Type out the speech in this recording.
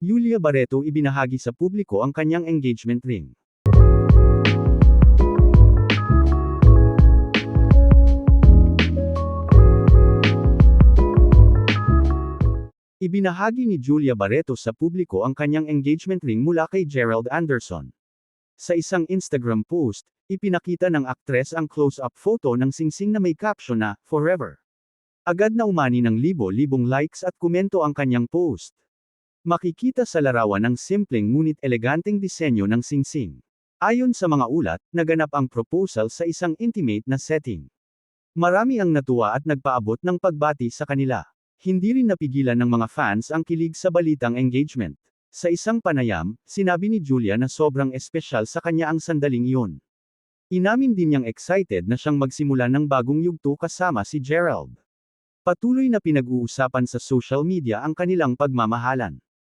Yulia Barreto ibinahagi sa publiko ang kanyang engagement ring. Ibinahagi ni Julia Barreto sa publiko ang kanyang engagement ring mula kay Gerald Anderson. Sa isang Instagram post, ipinakita ng aktres ang close-up photo ng singsing na may caption na, Forever. Agad na umani ng libo-libong likes at komento ang kanyang post. Makikita sa larawan ng simpleng ngunit eleganteng disenyo ng singsing. Ayon sa mga ulat, naganap ang proposal sa isang intimate na setting. Marami ang natuwa at nagpaabot ng pagbati sa kanila. Hindi rin napigilan ng mga fans ang kilig sa balitang engagement. Sa isang panayam, sinabi ni Julia na sobrang espesyal sa kanya ang sandaling iyon. Inamin din niyang excited na siyang magsimula ng bagong yugto kasama si Gerald. Patuloy na pinag-uusapan sa social media ang kanilang pagmamahalan.